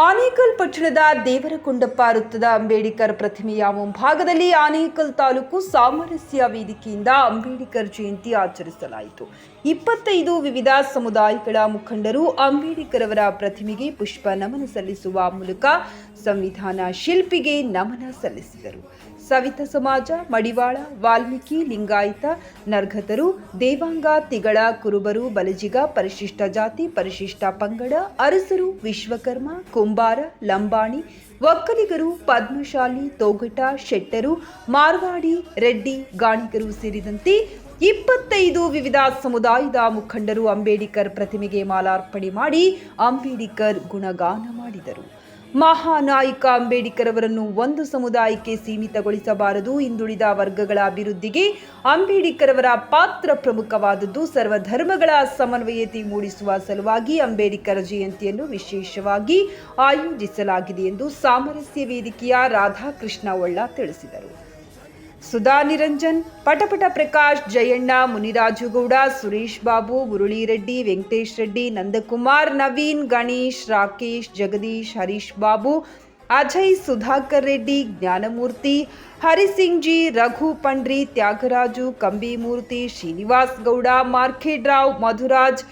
ಆನೇಕಲ್ ಪಟ್ಟಣದ ದೇವರಕೊಂಡಪ್ಪ ವೃತ್ತದ ಅಂಬೇಡ್ಕರ್ ಪ್ರತಿಮೆಯ ಮುಂಭಾಗದಲ್ಲಿ ಆನೇಕಲ್ ತಾಲೂಕು ಸಾಮರಸ್ಯ ವೇದಿಕೆಯಿಂದ ಅಂಬೇಡ್ಕರ್ ಜಯಂತಿ ಆಚರಿಸಲಾಯಿತು. ಇಪ್ಪತ್ತೈದು ವಿವಿಧ ಸಮುದಾಯಗಳ ಮುಖಂಡರು ಅಂಬೇಡ್ಕರ್ ಅವರ ಪ್ರತಿಮೆಗೆ ಪುಷ್ಪ ನಮನ ಸಲ್ಲಿಸುವ ಮೂಲಕ ಸಂವಿಧಾನ ಶಿಲ್ಪಿಗೆ ನಮನ ಸಲ್ಲಿಸಿದರು. ಸವಿತ ಸಮಾಜ, ಮಡಿವಾಳ, ವಾಲ್ಮೀಕಿ, ಲಿಂಗಾಯತ ನರ್ಘತರು ದೇವಾಂಗ ತಿಗಳ ಕುರುಬರು, ಬಲಜಿಗ, ಪರಿಶಿಷ್ಟ ಜಾತಿ, ಪರಿಶಿಷ್ಟ ಪಂಗಡ, ಅರಸರು, ವಿಶ್ವಕರ್ಮ, ಕುಂಬಾರ, ಲಂಬಾಣಿ, ಒಕ್ಕಲಿಗರು, ಪದ್ಮಶಾಲಿ, ತೋಗಟ, ಶೆಟ್ಟರು, ಮಾರ್ವಾಡಿ, ರೆಡ್ಡಿ, ಗಾಣಿಗರು ಸೇರಿದಂತೆ ಇಪ್ಪತ್ತೈದು ವಿವಿಧ ಸಮುದಾಯದ ಮುಖಂಡರು ಅಂಬೇಡ್ಕರ್ ಪ್ರತಿಮೆಗೆ ಮಾಲಾರ್ಪಣೆ ಮಾಡಿ ಅಂಬೇಡ್ಕರ್ ಗುಣಗಾನ ಮಾಡಿದರು. ಮಹಾನಾಯಕ ಅಂಬೇಡ್ಕರ್ ಅವರನ್ನು ಒಂದು ಸಮುದಾಯಕ್ಕೆ ಸೀಮಿತಗೊಳಿಸಬಾರದು. ಹಿಂದುಳಿದ ವರ್ಗಗಳ ಅಭಿವೃದ್ಧಿಗೆ ಅಂಬೇಡ್ಕರ್ ಅವರ ಪಾತ್ರ ಪ್ರಮುಖವಾದದ್ದು. ಸರ್ವಧರ್ಮಗಳ ಸಮನ್ವಯತೆ ಮೂಡಿಸುವ ಸಲುವಾಗಿ ಅಂಬೇಡ್ಕರ್ ಜಯಂತಿಯನ್ನು ವಿಶೇಷವಾಗಿ ಆಯೋಜಿಸಲಾಗಿದೆ ಎಂದು ಸಾಮರಸ್ಯ ವೇದಿಕೆಯ ರಾಧಾಕೃಷ್ಣ ಒಳ್ಳ ತಿಳಿಸಿದರು. ಸುಧಾ ನಿರಂಜನ್, ಪಟಪಟ ಪ್ರಕಾಶ್, ಜಯಣ್ಣ ಮುನಿರಾಜುಗೌಡ ಸುರೇಶ್ ಬಾಬು, ಮುರಳಿರೆಡ್ಡಿ, ವೆಂಕಟೇಶ್ ರೆಡ್ಡಿ, ನಂದಕುಮಾರ್, ನವೀನ್, ಗಣೇಶ್, ರಾಕೇಶ್, ಜಗದೀಶ್, ಹರೀಶ್ ಬಾಬು, ಅಜಯ್, ಸುಧಾಕರ್ ರೆಡ್ಡಿ, ಜ್ಞಾನಮೂರ್ತಿ ಹರಿಸಿಂಗ್ ಜಿ ರಘು ಪಂಡ್ರಿ, ತ್ಯಾಗರಾಜು, ಕಂಬಿಮೂರ್ತಿ, ಶ್ರೀನಿವಾಸ್ ಗೌಡ ಮಾರ್ಖೇಡ್ರಾವ್ ಮಧುರಾಜ್,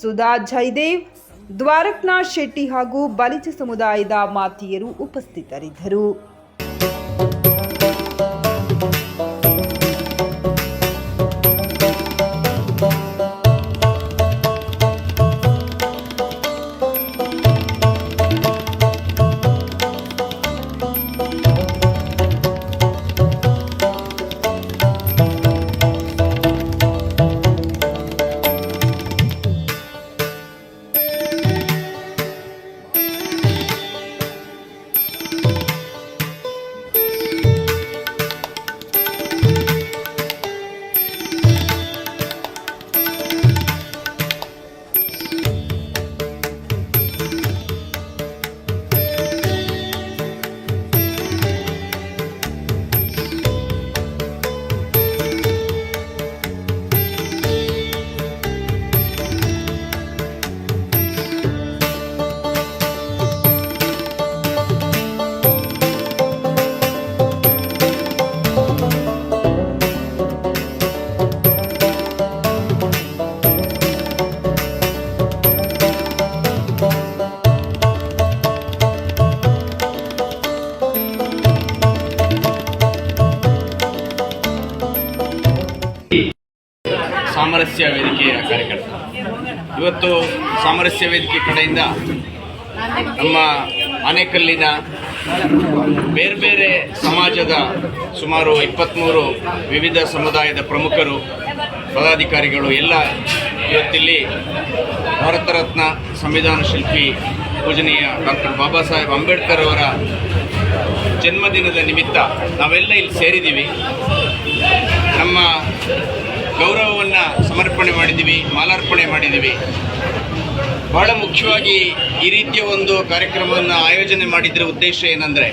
ಸುಧಾ ಜಯದೇವ್, ದ್ವಾರಕ್ನಾಥ್ ಶೆಟ್ಟಿ ಹಾಗೂ ಬಲಿಜ ಸಮುದಾಯದ ಮಾತಿಯರು ಉಪಸ್ಥಿತರಿದ್ದರು. ಸಾಮರಸ್ಯ ವೇದಿಕೆಯ ಕಾರ್ಯಕರ್ತ. ಇವತ್ತು ಸಾಮರಸ್ಯ ವೇದಿಕೆ ಕಡೆಯಿಂದ ನಮ್ಮ ಆನೇಕಲ್ಲಿನ ಬೇರೆ ಬೇರೆ ಸಮಾಜದ ಸುಮಾರು ಇಪ್ಪತ್ತ್ಮೂರು ವಿವಿಧ ಸಮುದಾಯದ ಪ್ರಮುಖರು, ಪದಾಧಿಕಾರಿಗಳು ಎಲ್ಲ ಇವತ್ತಿಲ್ಲಿ ಭಾರತ ರತ್ನ ಸಂವಿಧಾನ ಶಿಲ್ಪಿ ಪೂಜನೀಯ ಡಾಕ್ಟರ್ ಬಾಬಾ ಸಾಹೇಬ್ ಅಂಬೇಡ್ಕರ್ ಅವರ ಜನ್ಮದಿನದ ನಿಮಿತ್ತ ನಾವೆಲ್ಲ ಇಲ್ಲಿ ಸೇರಿದ್ದೀವಿ. ನಮ್ಮ ಗೌರವವನ್ನು ಸಮರ್ಪಣೆ ಮಾಡಿದ್ದೀವಿ, ಮಾಲಾರ್ಪಣೆ ಮಾಡಿದ್ದೀವಿ. ಬಹಳ ಮುಖ್ಯವಾಗಿ ಈ ರೀತಿಯ ಒಂದು ಕಾರ್ಯಕ್ರಮವನ್ನು ಆಯೋಜನೆ ಮಾಡಿದ್ದರ ಉದ್ದೇಶ ಏನಂದರೆ,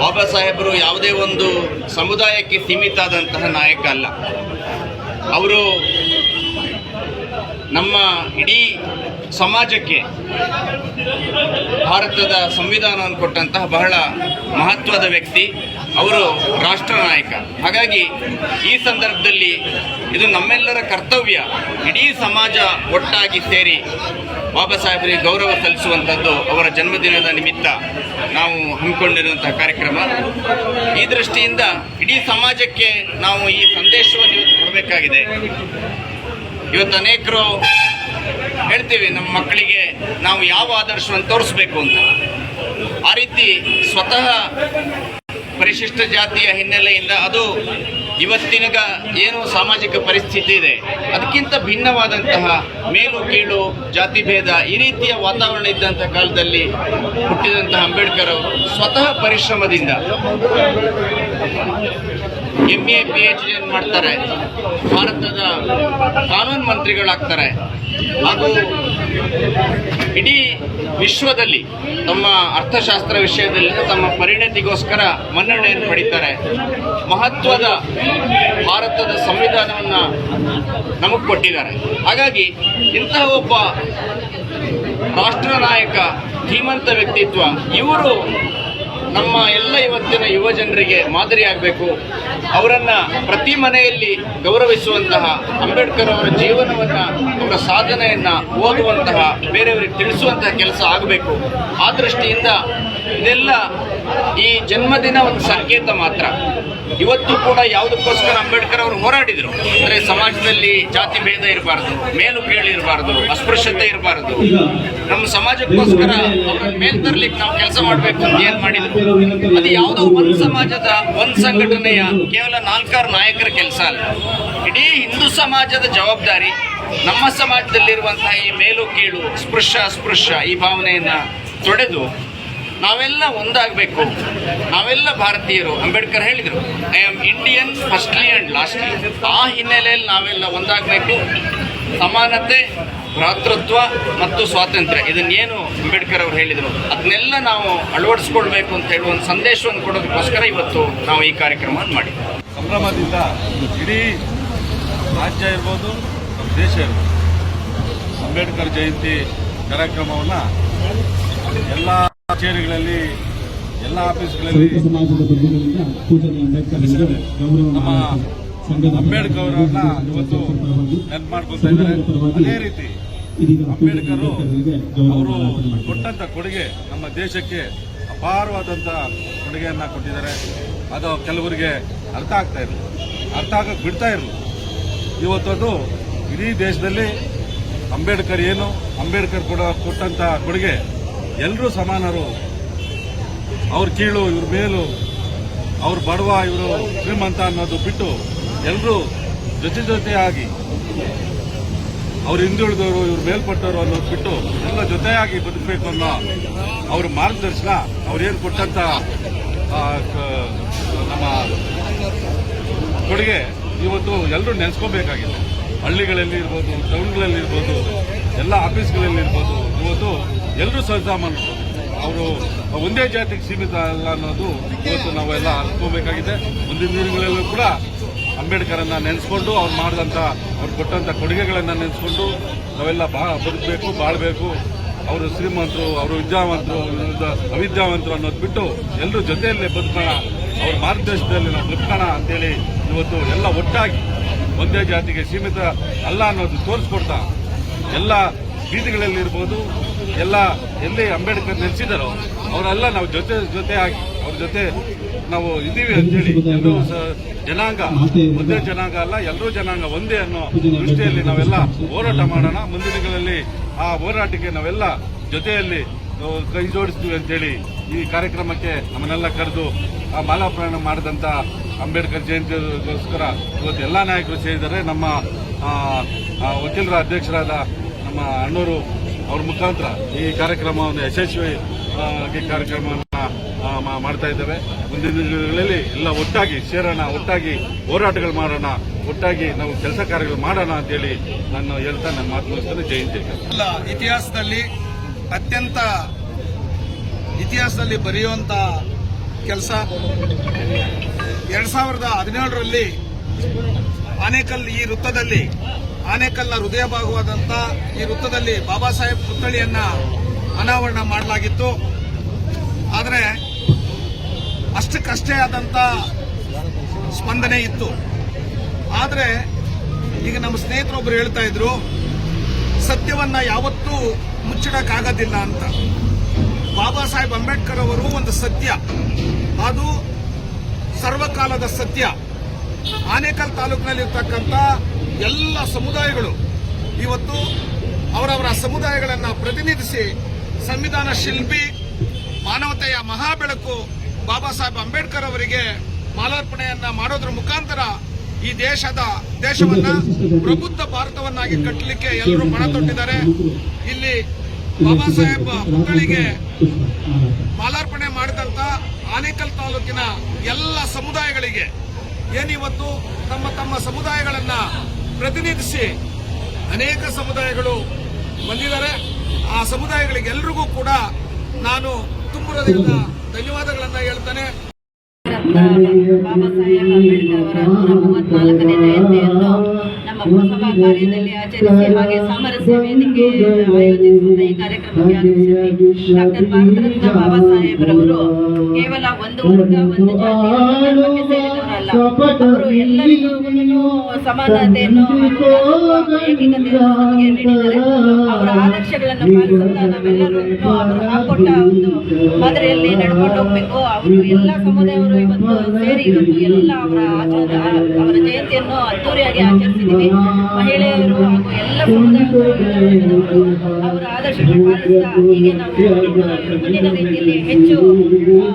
ಬಾಬಾ ಸಾಹೇಬರು ಯಾವುದೇ ಒಂದು ಸಮುದಾಯಕ್ಕೆ ಸೀಮಿತ ಆದಂತಹ ನಾಯಕ ಅಲ್ಲ. ಅವರು ನಮ್ಮ ಇಡೀ ಸಮಾಜಕ್ಕೆ ಭಾರತದ ಸಂವಿಧಾನವನ್ನು ಕೊಟ್ಟಂತಹ ಬಹಳ ಮಹತ್ವದ ವ್ಯಕ್ತಿ, ಅವರು ರಾಷ್ಟ್ರ ನಾಯಕ. ಹಾಗಾಗಿ ಈ ಸಂದರ್ಭದಲ್ಲಿ ಇದು ನಮ್ಮೆಲ್ಲರ ಕರ್ತವ್ಯ. ಇಡೀ ಸಮಾಜ ಒಟ್ಟಾಗಿ ಸೇರಿ ಬಾಬಾ ಸಾಹೇಬರಿಗೆ ಗೌರವ ಸಲ್ಲಿಸುವಂಥದ್ದು ಅವರ ಜನ್ಮದಿನದ ನಿಮಿತ್ತ ನಾವು ಹಮ್ಮಿಕೊಂಡಿರುವಂತಹ ಕಾರ್ಯಕ್ರಮ. ಈ ದೃಷ್ಟಿಯಿಂದ ಇಡೀ ಸಮಾಜಕ್ಕೆ ನಾವು ಈ ಸಂದೇಶವನ್ನು ಕೊಡಬೇಕಾಗಿದೆ. ಇವತ್ತು ಅನೇಕರು ಹೇಳ್ತೀವಿ, ನಮ್ಮ ಮಕ್ಕಳಿಗೆ ನಾವು ಯಾವ ಆದರ್ಶವನ್ನು ತೋರಿಸ್ಬೇಕು ಅಂತ. ಆ ರೀತಿ ಸ್ವತಃ ಪರಿಶಿಷ್ಟ ಜಾತಿಯ ಹಿನ್ನೆಲೆಯಿಂದ ಅದು ಇವತ್ತಿನಗ ಏನು ಸಾಮಾಜಿಕ ಪರಿಸ್ಥಿತಿ ಇದೆ, ಅದಕ್ಕಿಂತ ಭಿನ್ನವಾದಂತಹ ಮೇಲು ಕೀಳು ಜಾತಿ ಭೇದ ಈ ರೀತಿಯ ವಾತಾವರಣ ಇದ್ದಂಥ ಕಾಲದಲ್ಲಿ ಹುಟ್ಟಿದಂತಹ ಅಂಬೇಡ್ಕರ್ ಅವರು ಸ್ವತಃ ಪರಿಶ್ರಮದಿಂದ M A P H D ಮಾಡ್ತಾರೆ. ಭಾರತದ ಕಾನೂನು ಮಂತ್ರಿಗಳಾಗ್ತಾರೆ. ಹಾಗೂ ಇಡೀ ವಿಶ್ವದಲ್ಲಿ ತಮ್ಮ ಅರ್ಥಶಾಸ್ತ್ರ ವಿಷಯದಲ್ಲಿ ತಮ್ಮ ಪರಿಣತಿಗೋಸ್ಕರ ಮನ್ನಣೆಯನ್ನು ಪಡಿತಾರೆ. ಮಹತ್ವದ ಭಾರತದ ಸಂವಿಧಾನವನ್ನು ನಮಗೆ ಕೊಟ್ಟಿದ್ದಾರೆ. ಹಾಗಾಗಿ ಇಂತಹ ಒಬ್ಬ ರಾಷ್ಟ್ರ ನಾಯಕ, ಧೀಮಂತ ವ್ಯಕ್ತಿತ್ವ ಇವರು ನಮ್ಮ ಎಲ್ಲ ಇವತ್ತಿನ ಯುವ ಜನರಿಗೆ ಮಾದರಿಯಾಗಬೇಕು ಅವರನ್ನ ಪ್ರತಿ ಮನೆಯಲ್ಲಿ ಗೌರವಿಸುವಂತಹ ಅಂಬೇಡ್ಕರ್ ಅವರ ಜೀವನವನ್ನ, ಅವರ ಸಾಧನೆಯನ್ನ ಓದುವಂತಹ ಬೇರೆಯವರಿಗೆ ತಿಳಿಸುವಂತಹ ಕೆಲಸ ಆಗಬೇಕು. ಆ ದೃಷ್ಟಿಯಿಂದ ಇದೆಲ್ಲ ಈ ಜನ್ಮದಿನ ಒಂದು ಸಂಕೇತ ಮಾತ್ರ. ಇವತ್ತು ಕೂಡ ಯಾವುದಕ್ಕೋಸ್ಕರ ಅಂಬೇಡ್ಕರ್ ಅವರು ಹೋರಾಡಿದರು. ಅಂದರೆ ಸಮಾಜದಲ್ಲಿ ಜಾತಿ ಭೇದ ಇರಬಾರ್ದು ಮೇಲು ಕೀಳು ಇರಬಾರ್ದು, ಅಸ್ಪೃಶ್ಯತೆ ಇರಬಾರ್ದು. ನಮ್ಮ ಸಮಾಜಕ್ಕೋಸ್ಕರ ಮೇಲ್ ತರ್ಲಿಕ್ಕೆ ನಾವು ಕೆಲಸ ಮಾಡಬೇಕು ಅಂತ ಏನು ಮಾಡಿದ್ರು. ಅದು ಯಾವುದೋ ಒಂದು ಸಮಾಜದ ಒಂದು ಸಂಘಟನೆಯ ಕೇವಲ ನಾಲ್ಕಾರು ನಾಯಕರ ಕೆಲಸ ಅಲ್ಲ. ಇಡೀ ಹಿಂದೂ ಸಮಾಜದ ಜವಾಬ್ದಾರಿ ನಮ್ಮ ಸಮಾಜದಲ್ಲಿರುವಂತಹ ಈ ಮೇಲು ಕೀಳು ಸ್ಪೃಶ್ಯ ಅಸ್ಪೃಶ್ಯ ಈ ಭಾವನೆಯನ್ನ ತೊಡೆದು ನಾವೆಲ್ಲ ಒಂದಾಗಬೇಕು. ನಾವೆಲ್ಲ ಭಾರತೀಯರು. ಅಂಬೇಡ್ಕರ್ ಹೇಳಿದರು I am Indian firstly and lastly ಆ ಹಿನ್ನೆಲೆಯಲ್ಲಿ ನಾವೆಲ್ಲ ಒಂದಾಗಬೇಕು. ಸಮಾನತೆ, ಭ್ರಾತೃತ್ವ ಮತ್ತು ಸ್ವಾತಂತ್ರ್ಯ. ಇದನ್ನೇನು ಅಂಬೇಡ್ಕರ್ ಅವರು ಹೇಳಿದರು? ಅದನ್ನೆಲ್ಲ ನಾವು ಅಳವಡಿಸ್ಕೊಳ್ಬೇಕು ಅಂತ ಹೇಳುವ ಒಂದು ಸಂದೇಶವನ್ನು ಕೊಡೋದಕ್ಕೋಸ್ಕರ ಇವತ್ತು ನಾವು ಈ ಕಾರ್ಯಕ್ರಮವನ್ನು ಮಾಡಿದ್ದೀವಿ ಸಂಭ್ರಮದಿಂದ ಇಡೀ ರಾಜ್ಯ ಇರ್ಬೋದು ದೇಶ ಇರ್ಬೋದು, ಅಂಬೇಡ್ಕರ್ ಜಯಂತಿ ಕಾರ್ಯಕ್ರಮವನ್ನು ಎಲ್ಲ ಕಚೇರಿಗಳಲ್ಲಿ ಎಲ್ಲ ಆಫೀಸ್ಗಳಲ್ಲಿ ನಮ್ಮ ಸಂಘದ ಅಂಬೇಡ್ಕರ್ ಅವರನ್ನ ಇವತ್ತು ನೆನಪು ಮಾಡ್ಕೊತಾ ಇದ್ದಾರೆ. ಅದೇ ರೀತಿ ಅಂಬೇಡ್ಕರ್ ಅವರು ಕೊಟ್ಟಂತ ಕೊಡುಗೆ ನಮ್ಮ ದೇಶಕ್ಕೆ ಅಪಾರವಾದಂಥ ಕೊಡುಗೆಯನ್ನ ಕೊಟ್ಟಿದ್ದಾರೆ. ಅದು ಕೆಲವರಿಗೆ ಅರ್ಥ ಆಗ್ತಾ ಇರಲಿಲ್ಲ ಅರ್ಥ ಆಗಕ್ಕೆ ಬಿಡ್ತಾ ಇರಲಿಲ್ಲ ಇವತ್ತದು ಇಡೀ ದೇಶದಲ್ಲಿ ಅಂಬೇಡ್ಕರ್ ಏನು ಅಂಬೇಡ್ಕರ್ ಕೊಡ ಕೊಟ್ಟಂತ ಕೊಡುಗೆ ಎಲ್ಲರೂ ಸಮಾನರು. ಅವ್ರ ಕೀಳು, ಇವ್ರ ಮೇಲು, ಅವ್ರ ಬಡವ, ಇವರು ಶ್ರೀಮಂತ ಅನ್ನೋದು ಬಿಟ್ಟು ಎಲ್ಲರೂ ಜೊತೆ ಜೊತೆಯಾಗಿ ಅವ್ರು ಹಿಂದುಳಿದವರು ಇವ್ರು ಮೇಲ್ಪಟ್ಟವರು ಅನ್ನೋದು ಬಿಟ್ಟು ಎಲ್ಲ ಜೊತೆಯಾಗಿ ಬದುಕಬೇಕು ಅನ್ನೋ ಅವ್ರ ಮಾರ್ಗದರ್ಶನ ಅವ್ರೇನು ಕೊಟ್ಟಂತ ನಮ್ಮ ಕೊಡುಗೆ ಇವತ್ತು ಎಲ್ಲರೂ ನೆನೆಸ್ಕೋಬೇಕಾಗಿದೆ. ಹಳ್ಳಿಗಳಲ್ಲಿ ಇರ್ಬೋದು, ಟೌನ್ಗಳಲ್ಲಿ ಇರ್ಬೋದು ಎಲ್ಲ ಆಫೀಸ್ಗಳಲ್ಲಿ ಇರ್ಬೋದು. ಇವತ್ತು ಎಲ್ಲರೂ ಸರ್ಜಾಮನ್ ಅವರು ಒಂದೇ ಜಾತಿಗೆ ಸೀಮಿತ ಅಲ್ಲ ಅನ್ನೋದು ಇವತ್ತು ನಾವೆಲ್ಲ ಅನ್ಕೋಬೇಕಾಗಿದೆ. ಮುಂದಿನ ದಿನಗಳಲ್ಲೂ ಕೂಡ ಅಂಬೇಡ್ಕರನ್ನು ನೆನೆಸ್ಕೊಂಡು ಅವ್ರು ಮಾಡಿದಂಥ ಅವ್ರು ಕೊಟ್ಟಂಥ ಕೊಡುಗೆಗಳನ್ನು ನೆನೆಸ್ಕೊಂಡು ನಾವೆಲ್ಲ ಬಾ, ಬದುಕಬೇಕು, ಬಾಳಬೇಕು. ಅವರು ಶ್ರೀಮಂತರು, ಅವರು ವಿದ್ಯಾವಂತರು ಅವಿದ್ಯಾವಂತರು ಅನ್ನೋದು ಬಿಟ್ಟು ಎಲ್ಲರೂ ಜೊತೆಯಲ್ಲೇ ಬದುಕೋಣ. ಅವ್ರ ಮಾರ್ಗದರ್ಶನದಲ್ಲಿ ನಾವು ಬದುಕೋಣ ಅಂತೇಳಿ ಇವತ್ತು ಎಲ್ಲ ಒಟ್ಟಾಗಿ ಒಂದೇ ಜಾತಿಗೆ ಸೀಮಿತ ಅಲ್ಲ ಅನ್ನೋದು ತೋರಿಸ್ಕೊಡ್ತಾ ಎಲ್ಲ ಬೀದಿಗಳಲ್ಲಿರ್ಬೋದು ಎಲ್ಲ ಎಲ್ಲಿ ಅಂಬೇಡ್ಕರ್ ನೆಲೆಸಿದಾರೋ ಅವರೆಲ್ಲ ನಾವು ಜೊತೆ ಜೊತೆ ಆಗಿ ಅವ್ರ ಜೊತೆ ನಾವು ಇದ್ದೀವಿ ಅಂತೇಳಿ ಎಲ್ಲರೂ ಜನಾಂಗ ಒಂದೇ ಜನಾಂಗ ಅಲ್ಲ ಎಲ್ಲರೂ ಜನಾಂಗ ಒಂದೇ ಅನ್ನೋ ದೃಷ್ಟಿಯಲ್ಲಿ ನಾವೆಲ್ಲ ಹೋರಾಟ ಮಾಡೋಣ. ಮುಂದಿನ ದಿನಗಳಲ್ಲಿ ಆ ಹೋರಾಟಕ್ಕೆ ನಾವೆಲ್ಲ ಜೊತೆಯಲ್ಲಿ ಕೈ ಜೋಡಿಸ್ತೀವಿ ಅಂತೇಳಿ ಈ ಕಾರ್ಯಕ್ರಮಕ್ಕೆ ನಮ್ಮನ್ನೆಲ್ಲ ಕರೆದು ಆ ಮಾಲಾಪ್ರಯಾಣ ಮಾಡಿದಂಥ ಅಂಬೇಡ್ಕರ್ ಜಯಂತಿಗೋಸ್ಕರ ಇವತ್ತು ಎಲ್ಲ ನಾಯಕರು ಸೇರಿದ್ದಾರೆ. ನಮ್ಮ ವಕೀಲರ ಅಧ್ಯಕ್ಷರಾದ ನಮ್ಮ ಅಣ್ಣರು ಅವ್ರ ಮುಖಾಂತರ ಈ ಕಾರ್ಯಕ್ರಮವನ್ನು ಯಶಸ್ವಿ ಕಾರ್ಯಕ್ರಮವನ್ನು ಮಾಡ್ತಾ ಇದ್ದೇವೆ. ಮುಂದಿನ ದಿನಗಳಲ್ಲಿ ಎಲ್ಲ ಒಟ್ಟಾಗಿ ಸೇರೋಣ, ಒಟ್ಟಾಗಿ ಹೋರಾಟಗಳು ಮಾಡೋಣ, ಒಟ್ಟಾಗಿ ನಾವು ಕೆಲಸ ಕಾರ್ಯಗಳು ಮಾಡೋಣ ಅಂತೇಳಿ ನಾನು ಹೇಳ್ತಾ ನನ್ನ ಮಾತು ಮುಗಿಸ್ತೇನೆ. ಜಯಂತಿ ಎಲ್ಲ ಇತಿಹಾಸದಲ್ಲಿ ಅತ್ಯಂತ ಇತಿಹಾಸದಲ್ಲಿ ಬರೆಯುವಂತ ಕೆಲಸ. ಎರಡ್ ಸಾವಿರದ ಹದಿನೇಳರಲ್ಲಿ ಆನೇಕಲ್ ಈ ವೃತ್ತದಲ್ಲಿ, ಆನೇಕಲ್ನ ಹೃದಯ ಭಾಗವಾದಂಥ ಈ ವೃತ್ತದಲ್ಲಿ ಬಾಬಾ ಸಾಹೇಬ್ ಪುತ್ಥಳಿಯನ್ನ ಅನಾವರಣ ಮಾಡಲಾಗಿತ್ತು. ಆದರೆ ಅಷ್ಟಕ್ಕಷ್ಟೇ ಆದಂತ ಸ್ಪಂದನೆ ಇತ್ತು. ಆದರೆ ಈಗ ನಮ್ಮ ಸ್ನೇಹಿತರೊಬ್ಬರು ಹೇಳ್ತಾ ಇದ್ರು, ಸತ್ಯವನ್ನ ಯಾವತ್ತೂ ಮುಚ್ಚಿಡಕ್ಕಾಗೋದಿಲ್ಲ ಅಂತ. ಬಾಬಾ ಸಾಹೇಬ್ ಅಂಬೇಡ್ಕರ್ ಅವರು ಒಂದು ಸತ್ಯ. ಅದು ಸರ್ವಕಾಲದ ಸತ್ಯ. ಆನೇಕಲ್ ತಾಲೂಕಿನಲ್ಲಿರ್ತಕ್ಕಂಥ ಎಲ್ಲ ಸಮುದಾಯಗಳು ಇವತ್ತು ಅವರವರ ಸಮುದಾಯಗಳನ್ನು ಪ್ರತಿನಿಧಿಸಿ ಸಂವಿಧಾನ ಶಿಲ್ಪಿ ಮಾನವತೆಯ ಮಹಾಬೆಳಕು ಬಾಬಾ ಸಾಹೇಬ್ ಅಂಬೇಡ್ಕರ್ ಅವರಿಗೆ ಮಾಲಾರ್ಪಣೆಯನ್ನ ಮಾಡೋದ್ರ ಮುಖಾಂತರ ಈ ದೇಶದ ದೇಶವನ್ನ ಪ್ರಬುದ್ಧ ಭಾರತವನ್ನಾಗಿ ಕಟ್ಟಲಿಕ್ಕೆ ಎಲ್ಲರೂ ಪಣ ತೊಟ್ಟಿದ್ದಾರೆ. ಇಲ್ಲಿ ಬಾಬಾ ಸಾಹೇಬ್ ಮಕ್ಕಳಿಗೆ ಮಾಲಾರ್ಪಣೆ ಮಾಡಿದಂತ ಆನೇಕಲ್ ತಾಲೂಕಿನ ಎಲ್ಲ ಸಮುದಾಯಗಳಿಗೆ ಏನಿವತ್ತು ತಮ್ಮ ತಮ್ಮ ಸಮುದಾಯಗಳನ್ನ ಪ್ರತಿನಿಧಿಸಿ ಅನೇಕ ಸಮುದಾಯಗಳು ಬಂದಿದ್ದಾರೆ. ಆ ಸಮುದಾಯಗಳಿಗೆ ಎಲ್ರಿಗೂ ಕೂಡ ನಾನು ತುಂಬುವುದರಿಂದ ಧನ್ಯವಾದಗಳನ್ನ ಹೇಳ್ತೇನೆ. ಬಾಬಾ ಸಾಹೇಬ್ ಅಂಬೇಡ್ಕರ್ ಅವರ ನೂರ ಮೂವತ್ನಾಲ್ಕನೇ ಜಯಂತಿಯನ್ನು ಲೋಕಸಭಾ ಕಾರ್ಯದಲ್ಲಿ ಆಚರಿಸಿ ಹಾಗೆ ಸಾಮರಸ್ಯ ವೇದಿಕೆ ಆಯೋಜಿಸುವಂತ ಈ ಕಾರ್ಯಕ್ರಮಕ್ಕೆ ಆಗಮಿಸಿದ್ವಿ. ಡಾಕ್ಟರ್ ಭಾರತರತ್ನ ಬಾಬಾ ಸಾಹೇಬ್ರವರು ಕೇವಲ ಒಂದು ವರ್ಗ, ಒಂದು ಜಾತಿ ಧರ್ಮಕ್ಕೆ ಸೇರಿದವರಲ್ಲ. ಅವರು ಎಲ್ಲರಿಗೂ ಸಮಾನತೆಯನ್ನು ನೀಡಿದ್ದಾರೆ. ಅವರ ಆದರ್ಶಗಳನ್ನು ಪಾಲಿಸುತ್ತಾ ನಾವೆಲ್ಲರೂ ಅವರು ಹಾಕೊಟ್ಟ ಒಂದು ಮಾದರಿಯಲ್ಲಿ ನಡ್ಕೊಂಡು ಹೋಗ್ಬೇಕು. ಅವರು ಎಲ್ಲ ಸಮುದಾಯವರು ಇವತ್ತು ಸೇರಿ ಇವತ್ತು ಎಲ್ಲ ಅವರ ಅವರ ಜಯಂತಿಯನ್ನು ಅದ್ದೂರಿಯಾಗಿ ಆಚರಿಸಿದ್ದೀವಿ. ಮಹಿಳೆಯರು ಹಾಗೂ ಎಲ್ಲ ಅವರ ಆದರ್ಶಗಳನ್ನು ಪಾಲಿಸ್ತಾ ನಾವು ಹೆಚ್ಚು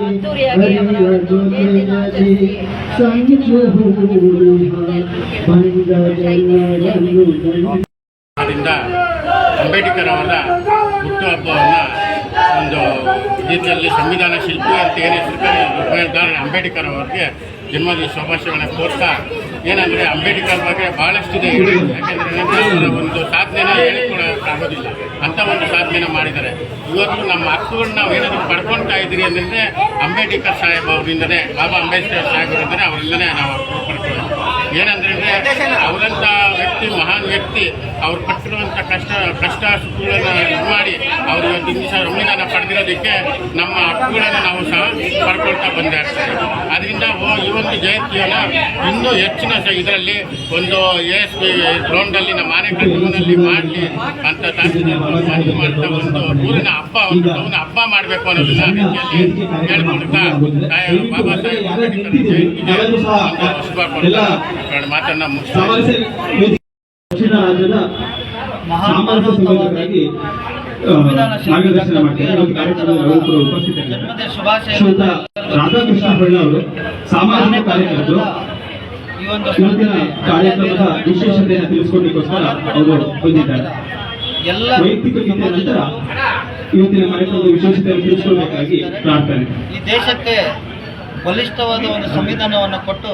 ಅದ್ದೂರಿಯಾಗಿ ಅವರ ಒಂದು ಅಂಬೇಡ್ಕರ್ ಅವರ ಒಂದು ರೀತಿಯಲ್ಲಿ ಸಂವಿಧಾನ ಶಿಲ್ಪಿ ಅಂತ ಏನು ಕರೆದಿದ್ದಾರೆ ಅಂಬೇಡ್ಕರ್ ಅವರಿಗೆ ಜನ್ಮದ ಶುಭಾಶಯಗಳನ್ನು ಕೋರ್ತಾ ಏನಂದರೆ ಅಂಬೇಡ್ಕರ್ ಬಗ್ಗೆ ಬಹಳಷ್ಟು ಇದೆ. ಯಾಕಂದ್ರೆ ಒಂದು ಸಾಧನೆನ ಹೇಳಿಕೊಡೋದಿಲ್ಲ ಅಂತ ಒಂದು ಸಾಧನೆನ ಮಾಡಿದ್ದಾರೆ. ಇವತ್ತು ನಮ್ಮ ಹಕ್ಕುಗಳನ್ನ ನಾವು ಏನಾದ್ರು ಪಡ್ಕೊಳ್ತಾ ಇದ್ದೀರಿ ಅಂದ್ರೆ ಅಂಬೇಡ್ಕರ್ ಸಾಹೇಬ್ ಅವರಿಂದನೇ, ಬಾಬಾ ಅಂಬೇಡ್ಕರ್ ಸಾಹೇಬ್ ಅವರಿಂದನೇ ನಾವು ಪಡ್ಕೊಳ್ಳೋದು ಏನಂದ್ರೆ ಅವರಂಥ ವ್ಯಕ್ತಿ, ಮಹಾನ್ ವ್ಯಕ್ತಿ, ಅವ್ರು ಪಟ್ಟಿರುವಂಥ ಕಷ್ಟ ಕಷ್ಟ ಸುಖಗಳನ್ನು ಇದು ಮಾಡಿ ಅವರು ಇವತ್ತು ದಿವಸ ಸಂವಿಧಾನ ಪಡೆದಿರೋದಕ್ಕೆ ನಮ್ಮ ಹಕ್ಕುಗಳನ್ನು ನಾವು ಸಹ ಪಡ್ಕೊಳ್ತಾ ಬಂದೇ. ಅದರಿಂದ ಈ ಒಂದು ಜಯಂತಿಯನ್ನು ಇನ್ನೂ ಹೆಚ್ಚಿನ ಇದರಲ್ಲಿ ಒಂದು ಎಸ್ ಪಿ ಗ್ರೌಂಡಲ್ಲಿ ನಮ್ಮ ಆನೆಕಲ್ನಲ್ಲಿ ಮಾಡಲಿ ಅಂತ ಮಾಡ್ತಾ ಒಂದು ಊರಿನ ಹಬ್ಬ, ಒಂದು ಹಬ್ಬ ಮಾಡಬೇಕು ಅನ್ನೋದನ್ನ ರೀತಿಯಲ್ಲಿ ಹೇಳ್ಕೊಳ್ತಾ ಬಾಬಾ ಸಾಹೇಬ್ ಅಂಬೇಡ್ಕರ್ ಶುಭ ಮಾತನ್ನ ವೇದಿಕೆ ದಕ್ಷಿಣ ರಾಜ್ಯದ ಸಾಮರಸ್ಯ ಸಂಘಟಕರಾಗಿ ಆ, ಮಾರ್ಗದರ್ಶನ ಮಾಡ್ತಾರೆ ಕಾರ್ಯಕ್ರಮದಲ್ಲಿ ಉಪಸ್ಥಿತರಿದ್ದಾರೆ. ರಾಧಾಕೃಷ್ಣ ಹೊಳ್ಳ ಅವರು ಸಾಮಾಜಿಕ ಕಾರ್ಯಕರ್ತರು ಇವತ್ತಿನ ಕಾರ್ಯಕ್ರಮದ ವಿಶೇಷತೆಯನ್ನು ತಿಳಿಸ್ಕೊಡ್ಲಿಕ್ಕೋಸ್ಕರ ಅವರು ಬಂದಿದ್ದಾರೆ. ಎಲ್ಲ ವೈಯಕ್ತಿಕ ನಂತರ ಇವತ್ತಿನ ಕಾರ್ಯಕ್ರಮದ ವಿಶೇಷತೆಯನ್ನು ತಿಳಿಸ್ಕೊಳ್ಬೇಕಾಗಿ ಪ್ರಾರ್ಥನೆ. ಈ ದೇಶಕ್ಕೆ ಬಲಿಷ್ಠವಾದ ಒಂದು ಸಂವಿಧಾನವನ್ನು ಕೊಟ್ಟು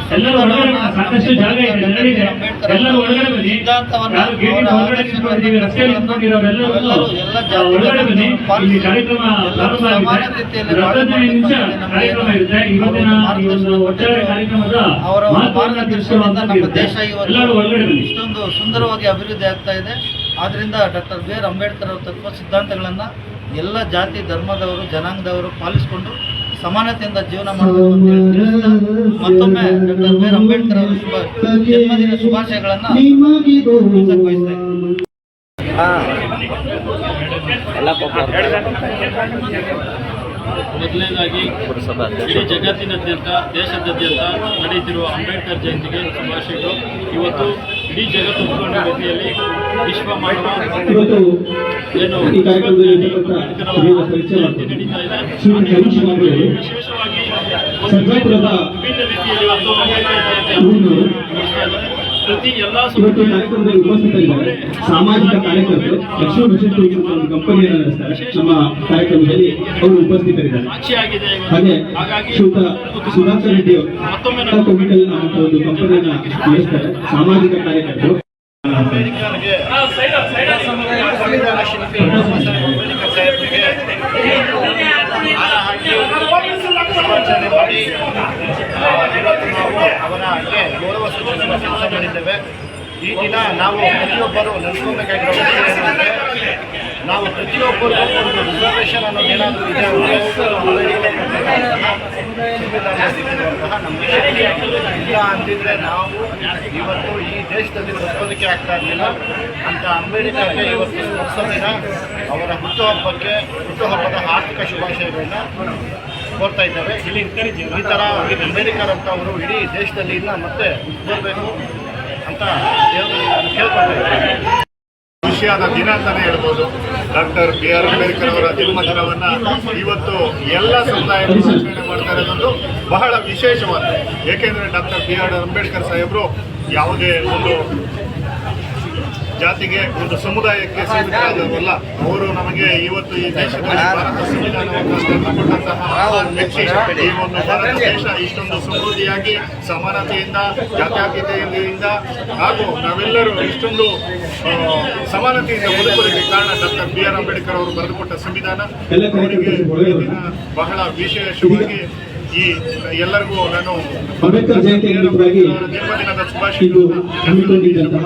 ಎಲ್ಲರೂ ಒಳಗಡೆ ಸಾಕಷ್ಟು ಜಾಗ ಇದೆ ನೆರಳಿದೆ ಎಲ್ಲರೂ ಒಳಗಡೆ ಬನ್ನಿ. ನಾವು ಗೇಟಿನ ಹೊರಗಡೆ ನಿಂತ್ಕೊಂಡಿದ್ದೀವಿ ರಸ್ತೆಯಲ್ಲಿ ನಿಂತ್ಕೊಂಡಿರೋರೆಲ್ಲರೂ ಒಳಗಡೆ ಬನ್ನಿ. ಇಲ್ಲಿ ಕಾರ್ಯಕ್ರಮ ಪ್ರಾರಂಭ ಆಗಿದೆ. ಒಂದು ನಿಮಿಷ ಕಾರ್ಯಕ್ರಮ ಇರುತ್ತೆ ಇವತ್ತಿನ ಈ ಒಂದು ಒಟ್ಟಾರೆ ಕಾರ್ಯಕ್ರಮದ ಮಹತ್ವವನ್ನು ತಿಳಿಸುವಂತ ನಮ್ಮ ದೇಶ ಇವತ್ತು ಎಲ್ಲರೂ ಒಳಗಡೆ ಬನ್ನಿ. ಇಷ್ಟೊಂದು ಸುಂದರವಾಗಿ ಅಭಿವೃದ್ಧಿ ಆಗ್ತಾ ಇದೆ. ಆದ್ರಿಂದ ಡಾಕ್ಟರ್ ಬಿ ಆರ್ ಅಂಬೇಡ್ಕರ್ ಅವರ ತತ್ವ ಸಿದ್ಧಾಂತಗಳನ್ನು ಎಲ್ಲ ಜಾತಿ ಧರ್ಮದವರು ಜನಾಂಗದವರು ಪಾಲಿಸಿಕೊಂಡು ಸಮಾನತೆಯಿಂದ ಜೀವನ ಮಾಡಬೇಕು ಅಂತ ಹೇಳಿ ಮತ್ತೊಮ್ಮೆ ಡಾಕ್ಟರ್ ಬಿ ಆರ್ ಅಂಬೇಡ್ಕರ್ ಅವರ ಶುಭ ಜನ್ಮದಿನ ಶುಭಾಶಯಗಳನ್ನು ಬಯಸ್ತಾ. ಮೊದಲನೇದಾಗಿ ಇಡೀ ಜಗತ್ತಿನಾದ್ಯಂತ ದೇಶದಾದ್ಯಂತ ನಡೆಯುತ್ತಿರುವ ಅಂಬೇಡ್ಕರ್ ಜಯಂತಿಗೆ ಶುಭಾಶಯಗಳು. ಇವತ್ತು ಇಡೀ ಜಗತ್ತು ಒಪ್ಪಿಕೊಂಡ ರೀತಿಯಲ್ಲಿ ವಿಶ್ವ ಮಾನವ ಇವತ್ತು ಏನು ನಡೀತಾ ಇದೆ. ವಿಶೇಷವಾಗಿ ವಿಭಿನ್ನ ರೀತಿಯಲ್ಲಿ ಇವತ್ತು ಇವತ್ತು ಕಾರ್ಯಕ್ರಮದಲ್ಲಿ ಉಪಸ್ಥಿತರಿದ್ದಾರೆ. ಸಾಮಾಜಿಕ ಕಾರ್ಯಕರ್ತರು ಲಕ್ಷ್ಮಣ ಅಂತ ಒಂದು ಕಂಪನಿಯನ್ನು ನಡೆಸ್ತಾರೆ ನಮ್ಮ ಕಾರ್ಯಕ್ರಮದಲ್ಲಿ ಅವರು ಉಪಸ್ಥಿತರಿದ್ದಾರೆ. ಹಾಗೆ ಹಾಗಾಗಿ ಶ್ರೀಯುತ ಸುಧಾಕರ್ ರೆಡ್ಡಿ ಅವರು ಕೆಮಿಕಲ್ ಒಂದು ಕಂಪನಿಯನ್ನ ನಡೆಸ್ತಾರೆ. ಸಾಮಾಜಿಕ ಕಾರ್ಯಕರ್ತರು. ಹಾಕಿ ಶುಭಾಚರಣೆ ಮಾಡಿ ನಾವು ಅವರಿಗೆ ಗೌರವ ಸೂಚನೆ ಕೆಲಸ ಮಾಡಿದ್ದೇವೆ. ಈ ದಿನ ನಾವು ಪ್ರತಿಯೊಬ್ಬರು ನೆನೆಸ್ಕೋಬೇಕಾಗಿರೋ ವಿಷಯ ನಾವು ಪ್ರತಿಯೊಬ್ಬರು ಒಂದು ರಿಸರ್ವೇಷನ್ ಅನ್ನೋದು ಏನಾದರೂ ಇದೆ ಇಲ್ಲ ಅಂತಿದ್ರೆ ನಾವು ಇವತ್ತು ಈ ದೇಶದಲ್ಲಿ ಬದುಕೋದಕ್ಕೆ ಆಗ್ತಾ ಇರಲಿಲ್ಲ. ಅಂತ ಅಂಬೇಡ್ಕರ್ಗೆ ಇವತ್ತು ಸ್ಮರಿಸೋದಿನ ಅವರ ಹುಟ್ಟುಹಬ್ಬಕ್ಕೆ ಹುಟ್ಟುಹಬ್ಬದ ಆರ್ಥಿಕ ಶುಭಾಶಯಗಳನ್ನ ಕೋರ್ತಾ ಇದ್ದಾರೆ. ಇಲ್ಲಿ ಈ ಥರ ಅಂಬೇಡ್ಕರ್ ಅಂತ ಅವರು ಇಡೀ ದೇಶದಲ್ಲಿ ಇನ್ನ ಮತ್ತೆ ಬರಬೇಕು ಅಂತ ಕೇಳ್- ಕೇಳ್ಕೊಳ್ತಾ ಇದ್ದೇವೆ ಖುಷಿಯಾದ ದಿನ ಅಂತಲೇ ಹೇಳ್ಬೋದು. ಡಾಕ್ಟರ್ ಬಿ ಆರ್ ಅಂಬೇಡ್ಕರ್ ಅವರ ಜನ್ಮದಿನವನ್ನ ಇವತ್ತು ಎಲ್ಲ ಸಮುದಾಯಗಳು ಆಚರಣೆ ಮಾಡ್ತಾ ಇರೋದೊಂದು ಬಹಳ ವಿಶೇಷವಾದ ಏಕೆಂದರೆ ಡಾಕ್ಟರ್ ಬಿ ಆರ್ ಅಂಬೇಡ್ಕರ್ ಸಾಹೇಬರು ಯಾವುದೇ ಒಂದು ಜಾತಿಗೆ ಒಂದು ಸಮುದಾಯಕ್ಕೆ ಸೀಮಿತರಾದವರಲ್ಲ ಅವರು ನಮಗೆ ಇವತ್ತು ಈ ದೇಶದಲ್ಲಿ ಭಾರತ ಸಂವಿಧಾನವನ್ನು ಕೊಟ್ಟಂತಹ ಈ ಒಂದು ಭಾರತ ದೇಶ ಇಷ್ಟೊಂದು ಸಮೃದ್ಧಿಯಾಗಿ ಸಮಾನತೆಯಿಂದ ಜಾತ್ಯಾತೀತೆಯಿಂದ ಹಾಗೂ ನಾವೆಲ್ಲರೂ ಇಷ್ಟೊಂದು ಸಮಾನತೆಯಿಂದ ಬದುಕೋದಕ್ಕೆ ಕಾರಣ ಡಾಕ್ಟರ್ ಬಿ ಆರ್ ಅಂಬೇಡ್ಕರ್ ಅವರು ಬರೆದುಕೊಟ್ಟ ಸಂವಿಧಾನ. ಎಲ್ಲ ಅವರಿಗೆ ದಿನ ಬಹಳ ವಿಶೇಷವಾಗಿ ಈ ಎಲ್ಲರಿಗೂ ನಾನು ಅಂಬೇಡ್ಕರ್ ಜಯಂತಿ ಜನ್ಮದಿನದ ಶುಭಾಶಯ ಹಮ್ಮಿಕೊಂಡಿದ್ದಂತಹ